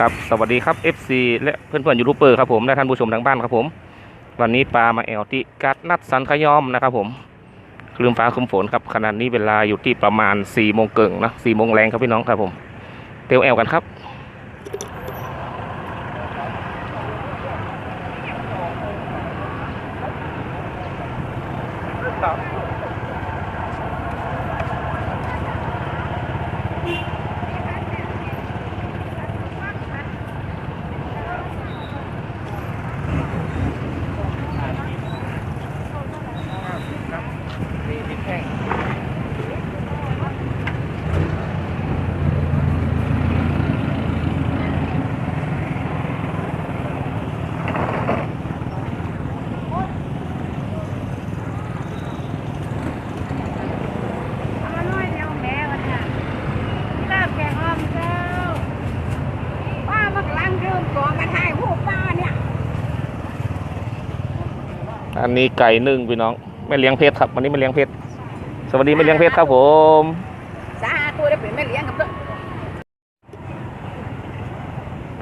ครับสวัสดีครับ FC และเพื่อนๆยูทูบเบอร์ครับผมและท่านผู้ชมทางบ้านครับผม วันนี้ปลามาแอลที่กัดนัดสันขยอมนะครับผมคลืมฟ้าคลึมฝนครับขณะนี้เวลาอยู่ที่ประมาณ4ี่โมงเกิงนะสี่โมงแรงครับพี่น้องครับผมเตียวแอลกันครับเอามาหน่อยเดียวแม่วันน่ะเลิกแกงอ้อมเจ้าป้ามันกำลังเดินก่อมาถ่ายรูปป้าเนี่ย อันนี้ไก่นึ่งพี่น้องไม่เลี้ยงเพชรครับวันนี้ไม่เลี้ยงเพชรสวัสดีไม่เลี้ยงเพชรครับผมสาตัวได้เป็นแม่เลี้ยงกับเพื่อน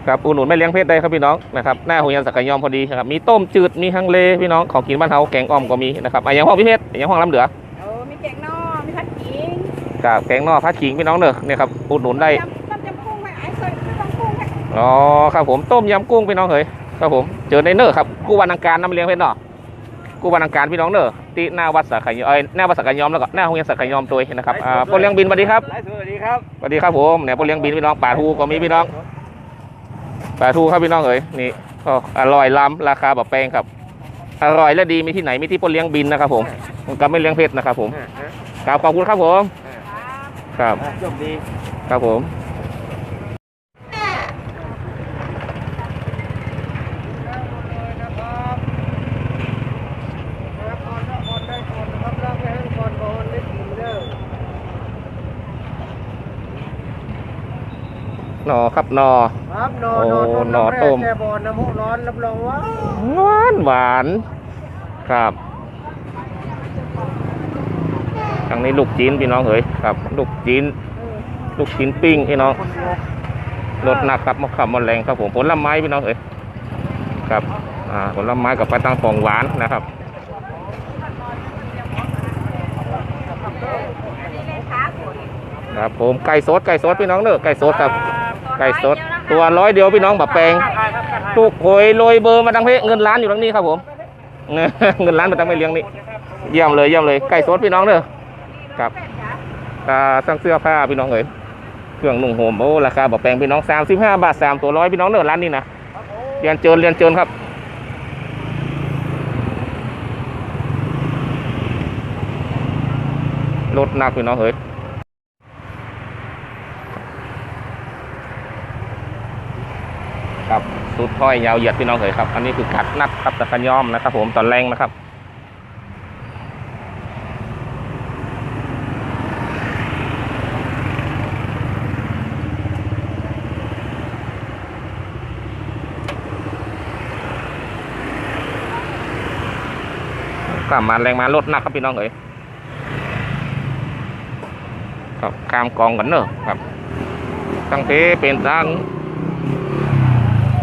ครับอุดหนุนไม่เลี้ยงเพชรได้ครับพี่น้องนะครับหน้าหูยันสักกะยอมพอดีครับมีต้มจืดมีฮังเลพี่น้องของกินบ้านเฮาแกงอ่อมก็มีนะครับอะอย่างห้องพี่เพชรอย่างห้องล้ำเหลือโอ้มีแกงนอมีผัดขิงกับแกงนอกพัดขิงพี่น้องเนอะเนี่ยครับอุดหนุนได้ต้มต้มยำกุ้งไหมไอ้เคยซื้อต้มกุ้งไหมอ๋อครับผมต้มยำกุ้งพี่น้องเฮ้ยครับผมเจอในเนอร์ครับกู้วันอังการน้ำเลี้ยงเพชรเนาะ กู้วันอังการพี่น้องเนอร์ที่หน้าวัดสักขยอมเอ้ยหน้าวัดสักขยอมแล้วก็หน้าโรงเรียนสักขยอมตัวนะครับอ่าพลเลี้ยงบินสวัสดีครับไลฟ์สดสวัสดีครับสวัสดีครับผมเนี่ยพลเลี้ยงบินพี่น้องป่าทูก็มีพี่น้องป่าทูครับพี่น้องเอ๋ยนี่ก็อร่อยล้ำราคาแบบแพงครับ อร่อยและดีมีที่ไหนมีที่พลเลี้ยงบินนะครับผมมันก็ไม่เลี้ยงเพชรนะครับผมกราบขอบคุณครับผมครับจบดีครับผม ครับก่อนนะก่อนได้ก่อนนะครับรับไปให้ก่อนก่อนได้กินเด้อ หนอ ครับหนอ ครับนอโอ้นอนหน่อต้ม แช่บอลน้ำมูกร้อนรับรองว่าหวานหวานครับทางนี้ลูกจีนพี่น้องเอ๋ยครับ ลูกจีน ลูกจีนปิ้งพี่น้องรถหนักครับมะขามมะแรงครับผมผลไม้พี่น้องเอ๋ยครับอ่าผลไม้กับปลาตังของหวานนะครับ ครับผมไก่สดไก่สดพี่น้องเนอะไก่สดครับ ไก่สด ตัวร้อยเดียวพี่น้องแบบแปลงถูกหวยโรยเบอร์มาตั้งเพเงินล้านอยู่ตรงนี้ครับผมเงินล้านมาตั้งไม่เลี้ยงนี่เยี่ยมเลยเยี่ยมเลยไก่สดพี่น้องเนอะครับตาสั่งเสื้อผ้าพี่น้องเอ๋ยเครื่องนุ่งห่มโอ้ราคาแบบแปลงพี่น้องสามสิบห้าบาทสามตัวร้อยพี่น้องเนอะร้านนี้นะเรียนเจิญเรียนเจิญครับรถหนักพี่น้องเอ๋ย ครับสุดถ้อยยาวเหยียดพี่น้องเอ๋ยครับ อันนี้คือกัดนัดครับตะขยอมนะครับ ผมตอนแรงนะครับกลับมาแรงมาลดหนักครับพี่น้องเอ๋ยครับข้ามกองกันเนอะครับ ตั้งเพเป็นตั้ง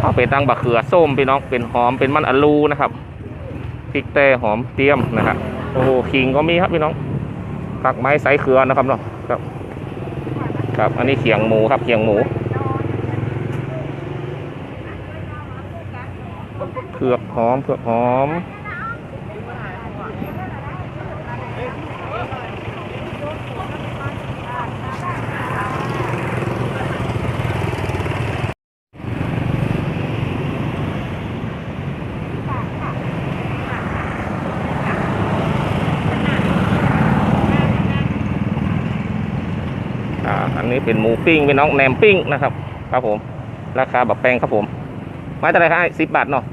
เอาเป็นตังบะเขือส้มพี่น้องเป็นหอมเป็นมันอลูนะครับพริกแต่หอมเตี้ยมนะครับโอ้โหขิงก็มีครับพี่น้องผักไม้ใสเขือนะครับเนาะครับ ครับ อันนี้เขียงหมูครับเขียงหมูเผือกหอมเผือกหอม นี้เป็นหมูปิ้งพี่น้องแหนมปิ้งนะครับ ครับผม ราคาแบบแปลงครับผมไม้เท่าไรครับสิบบาทเนาะ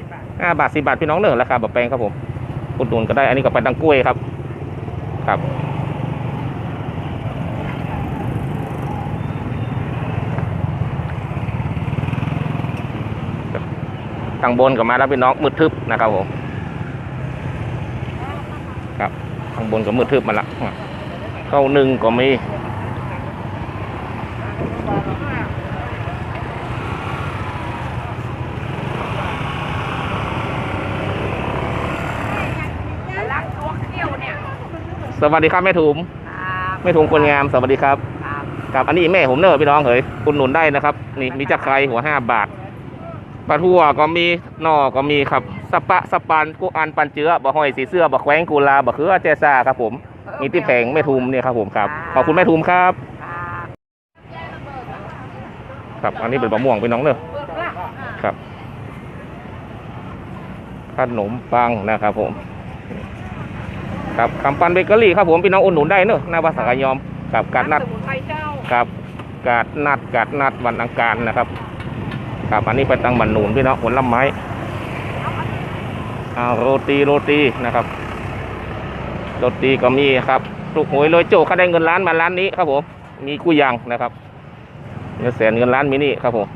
ห้าบาทสิบาทพี่น้องเนอะราคาแบบแปลงครับผมอุดหนุนก็ได้ อันนี้ก็ไปดังกล้วยครับ ครับข้างบนก็มาแล้วพี่น้องมืดทึบนะครับผมครับข้างบนก็มืดทึบมาละเข้าหนึ่งก็มี สวัสดีครับแม่ถุมแม่ถุมคนงามสวัสดีครับครับอันนี้แม่ผมเนอะพี่น้องเฮ้ยคุณหนุนได้นะครับ นี่มีจักรไครหัวห้าบาทปลาทั่วก็มีนอก็มีครับสปะสปานกุอันปันเจือบะห้อยสีเสื้อบะแขวงกุลาบะเคือเจซ่าครับผม มีที่แผงแม่ทุมเนี่ยครับผมครับขอบคุณแม่ทุมครับ ครับครับ อันนี้เป็นบะม่วงพี่น้องเนอะครับขนมปังนะครับผม ครับคำปันเบเกอรี่ครับผมพี่น้องอุดหนุนได้เนอะหน้าวัดสักยอมครับการนัดสมุนไพรเจ้าครับกาดนัดกาดนัดวันอังคารนะครับ ครับอันนี้เป็นตังบันนูนพี่น้องผลไม้เอาโรตีโรตีนะครับโรตีก็มีครับลูกหวยโรยโจเขาได้เงินล้านมาล้านนี้ครับผมมีกู้ยังนะครับ เงินแสนเงินล้านมีนี่ครับผม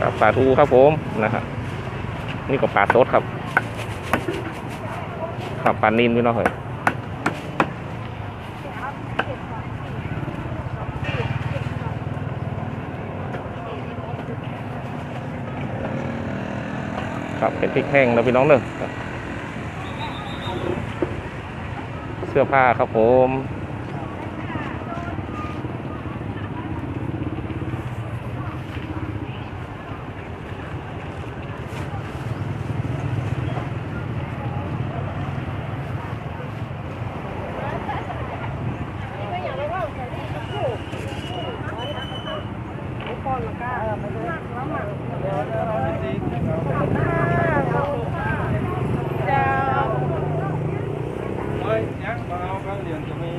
ครับ ปลาทูครับผมนะครับนี่ก็ปลาสดครับครับปลานินพี่น้องเฮ้ยครับเป็นพริกแห้งนะพี่น้องเนอะเสื้อผ้าครับผม เฮ้ยยังมาเอาข้าวเหรียญจะมี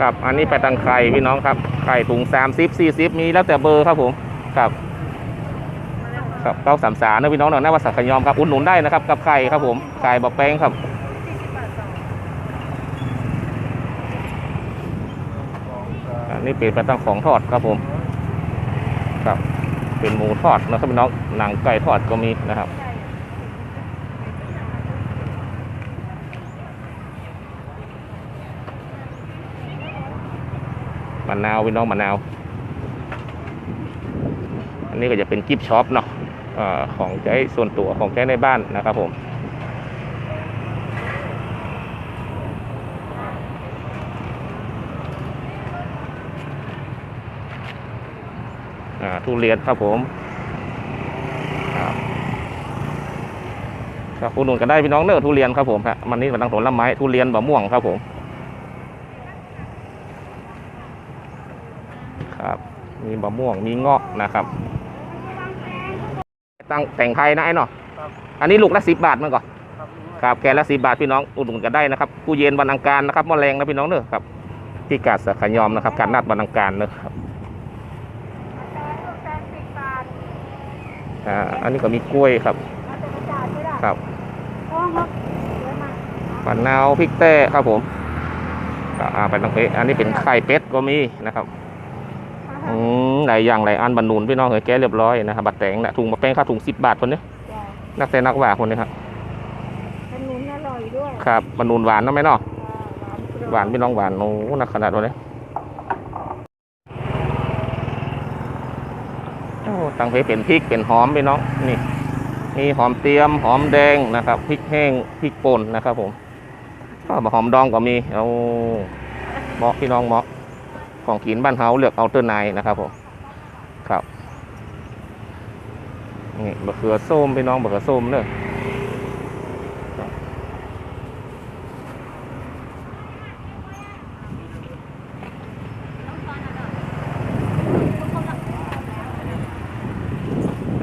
ครับ อันนี้ไปตังไข่พี่น้องครับ ไข่ถุงสามสิบสี่สิบมีแล้วแต่เบอร์ครับผมครับครับเก้าสามสามนะพี่น้องเนาะหน้าวัดสักขยอมครับอุดหนุนได้นะครับกับไข่ครับผมไข่บอกแป้งครับอันนี้เป็นไปตังของทอดครับผม ครับ เป็นหมูทอดนะครับพี่น้องหนังไก่ทอดก็มีนะครับ มะนาวพี่น้องมะนาว อันนี้ก็จะเป็นกิฟช็อปเนาะออของใช้ส่วนตัวของใช้ในบ้านนะครับผมทุเรียนครับผมครับครับคุณหนุนกันได้พี่น้องเนอทุเรียนครับผมฮะมันนี่มันตั้งผลไม้ทุเรียนบะม่วงครับผม ครับ มีบะม่วงมีเงาะนะครับตั้งแต่งไทยนะไอ้เนาะครับอันนี้ลูกละสิบบาทมั้งก่อนครับครับแกนละสิบบาทพี่น้องอุดหนุนกันได้นะครับกูเย็นวันอังคารนะครับมอแรงนะพี่น้องเนอะครับ ที่กาดสักขยอมนะครับ การนัดวันอังคารเนอะครับอ่าอันนี้ก็มีกล้วยครับ ครับมะนาวพริกแต้ครับผมก็อ่าไปตังเพอันนี้เป็นไข่เป็ดก็มีนะครับอืม หลายอย่างหลายอันบรรนุนพี่น้องเฮ้ยแกะเรียบร้อยนะครับบัตรแตงนะถุงมะแป้งค่าถุงสิบบาทคนนี้นักแต่นักหว่าคนนี้ครับเป็นนุ่นอร่อยด้วยครับบรรนุนหวานนะไหมเนาะหวานพี่น้องหวานโอ้นักขนาดนี้โอ้ตังเพเป็นพริกเป็นหอมพี่น้องนี่มีหอมเตียมหอมแดงนะครับพริกแห้งพริกป่นนะครับ ผมก็หอมดองก็มีเอาเหมาะพี่น้องเหมาะของกินบ้านเฮาเลือกเอาเตอร์ไนนะครับผม ครับนี่บะเขือส้มพี่น้องบะเขือส้มเนอะ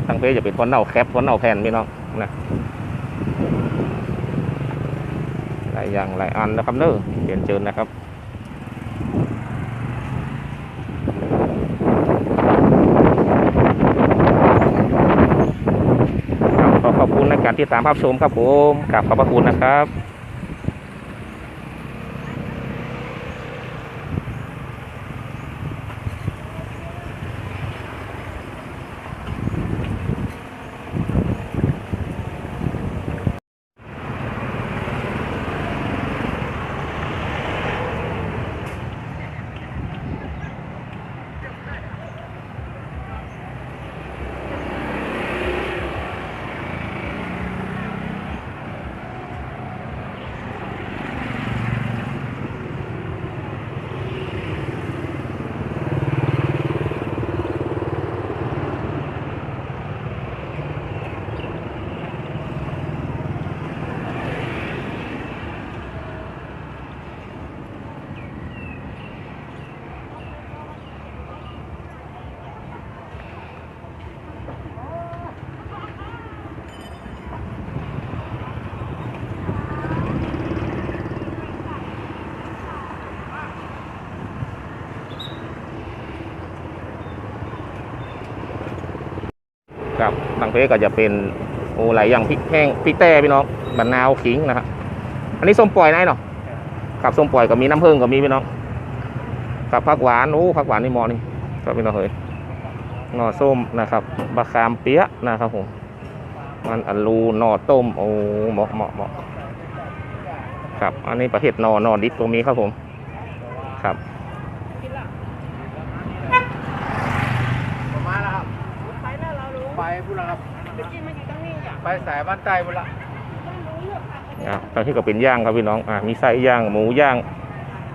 ทางเพจจะเป็นคนเอาแคปคนเอาแผ่นพี่น้องนะหลายอย่างหลายอันนะครับเนอะเรียนเชิญนะครับ การติดตามภาพชมครับผมกราบขอบพระคุณนะครับ เพก็จะเป็นโอ้หลายอย่างพริกแห้งพริกแต้พี่น้องบันาวขิงนะครับอันนี้ส้มปล่อยนายเนาะกับส้มปล่อยก็มีน้ำผึ้งก็มีพี่น้องกับผักหวานโอ้ผักหวานนี่มอนี่ครับพี่น้องเฮ้ยหน่อส้มนะครับบะคามเปี๊ยะนะครับผมมันอัลูหน่อต้มโอ้เหมาะเหมาะเหมาะครับ อันนี้ประเภทหน่อหน่อดิบตรงนี้ครับผมครับ มาแล้วครับ ไปแล้วเรารู้ ไปบุรีครับ ไปกินมันอยู่ตรงนี้อะ ไปสายบ้านใต้บุรีอะตอนที่ก็เป็นย่างครับพี่น้องอะมีไส้ย่างหมูย่าง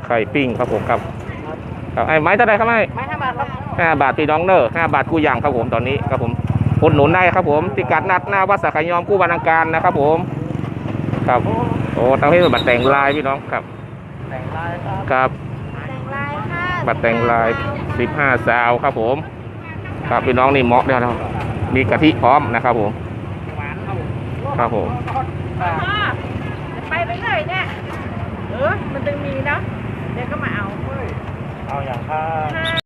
ไข่ปิ้งครับผมครับครับไอ้ไม้เท่าไรครับไอ้ไม่ทำอะไรครับห้าบาทพี่น้องเนอห้าบาทกู้ย่างครับผมตอนนี้ครับผมอุดหนุนได้ครับผมติกัดนัดหน้าวัดสาขยอมกู้บรรณาการนะครับผม ครับโอ้ตั้งให้บัตรแต่งลายพี่น้องครับแต่งลายครับครับแต่งลายค่ะบัตรแต่งลายสิบห้าซาวครับผม ครับพี่น้องนี่เหมาะเนี่ยนะครับมีกะทิพร้อมนะครับผมหวานครับ ครับผมพ่อจะไปไปเลยเนี่ยเออมันต้องมีเนาะเดี๋ยวก็มาเอาเอาอย่างค่าห้า